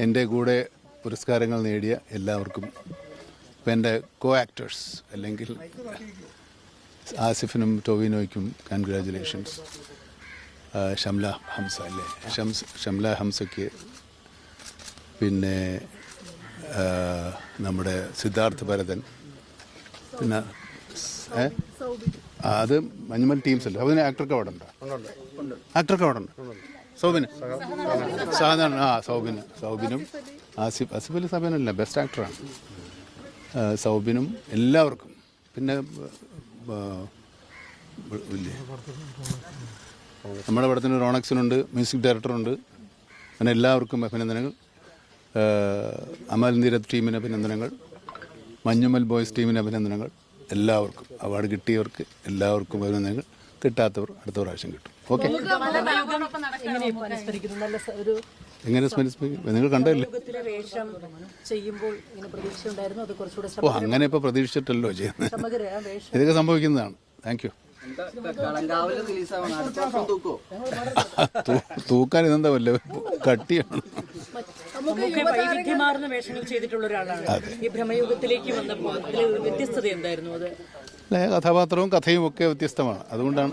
എന്റെ കൂടെ പുരസ്കാരങ്ങൾ നേടിയ എല്ലാവർക്കും ഇപ്പം എന്റെ കോ ആക്ടേഴ്സ് അല്ലെങ്കിൽ ആസിഫിനും ടോവിനോയ്ക്കും കൺഗ്രാജുലേഷൻസ് ഷംല ഹംസ അല്ലേ? ഷംസ് ഷംല ഹംസയ്ക്ക് പിന്നെ നമ്മുടെ സിദ്ധാർത്ഥ് ഭരതൻ പിന്നെ അത് മഞ്ഞുമൽ ടീംസ് അല്ലേ? അതിന് ആക്ടർക്ക് അവിടെ ഉണ്ടോ? ആക്ടർക്ക് അവിടെ ഉണ്ട്? സൗബിന്. സാധാരണ ആ സൗബിന് സൗബിനും. ആസിഫ് ആസിഫ് അലി സബിനല്ല ബെസ്റ്റ് ആക്ടറാണ് സൗബിനും എല്ലാവർക്കും. പിന്നെ നമ്മുടെ പടത്തിന് റോണക്സിനുണ്ട് മ്യൂസിക് ഡയറക്ടറുണ്ട് അങ്ങനെ എല്ലാവർക്കും അഭിനന്ദനങ്ങൾ. അമൽ നീരത് ടീമിന് അഭിനന്ദനങ്ങൾ. മഞ്ഞുമൽ ബോയ്സ് ടീമിന് അഭിനന്ദനങ്ങൾ. എല്ലാവർക്കും. അവാർഡ് കിട്ടിയവർക്ക് എല്ലാവർക്കും അഭിനന്ദനങ്ങൾ. കിട്ടാത്തവർ അടുത്ത പ്രാവശ്യം കിട്ടും. ഓക്കെ? എങ്ങനെ ഇപ്പൊ നിങ്ങൾ കണ്ടല്ലേ ഓ അങ്ങനെ ഇപ്പോൾ പ്രതീക്ഷിച്ചിട്ടല്ലോ ചെയ്യുന്നത്. ഇതൊക്കെ സംഭവിക്കുന്നതാണ്. താങ്ക് യു തൂക്കാൻ ഇതെന്താ വല്ല കട്ടിയാണ്? വൈവിധ്യമാർന്ന വേഷങ്ങൾ ചെയ്തിട്ടുള്ള ഒരാളാണ്. ഈ ഭ്രമയുഗത്തിലേക്ക് വന്നപ്പോൾ വ്യത്യസ്തത എന്തായിരുന്നു? അത് അല്ലേ കഥാപാത്രവും കഥയും ഒക്കെ വ്യത്യസ്തമാണ്. അതുകൊണ്ടാണ്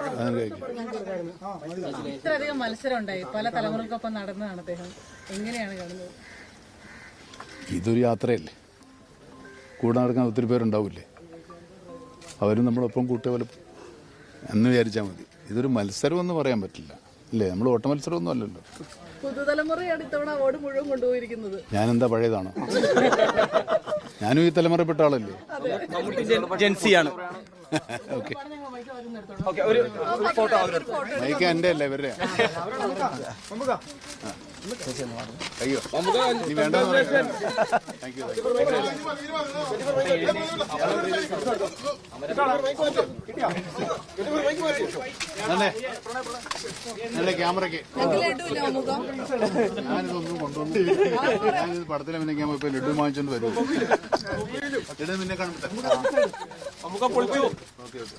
ഇത്രയധികം മത്സരം ഉണ്ടായി പല നടന്നതാണ് അദ്ദേഹം. എങ്ങനെയാണ് കാണുന്നത്? ഇതൊരു യാത്രയല്ലേ? കൂടെ നടക്കാൻ ഒത്തിരി പേരുണ്ടാവില്ലേ? അവരും നമ്മളൊപ്പം കൂട്ടിയ പോലെ എന്ന് വിചാരിച്ചാൽ മതി. ഇതൊരു മത്സരം എന്ന് പറയാൻ പറ്റില്ല. അല്ലേ നമ്മൾ ഓട്ട മത്സരമൊന്നും അല്ലല്ലോ. പുതുതലമുറയാണ് ഇത്തവണ അവാർഡ് മുഴുവൻ കൊണ്ടുപോയിരിക്കുന്നത്. ഞാൻ എന്താ പഴയതാണോ? ഞാനും ഈ തലമുറപ്പെട്ട ആളല്ലേ? ജെൻസിയാണ്. ഓക്കെ ഒരു ഫോട്ടോ മൈക്ക് എന്റെ അല്ലേ ഇവരുടെ? അയ്യോ. നീ താങ്ക് യു നല്ല ക്യാമറയ്ക്ക്. ഞാനിതൊന്നും കൊണ്ടുവന്നു ഞാനിത് പടത്തിൽ അഭിനയിക്കാൻ പോയപ്പോ ലഡു വാങ്ങിച്ചോണ്ട് വരും. ലഡു നിന്നെ കാണുമ്പോ ഓക്കെ ഓക്കെ.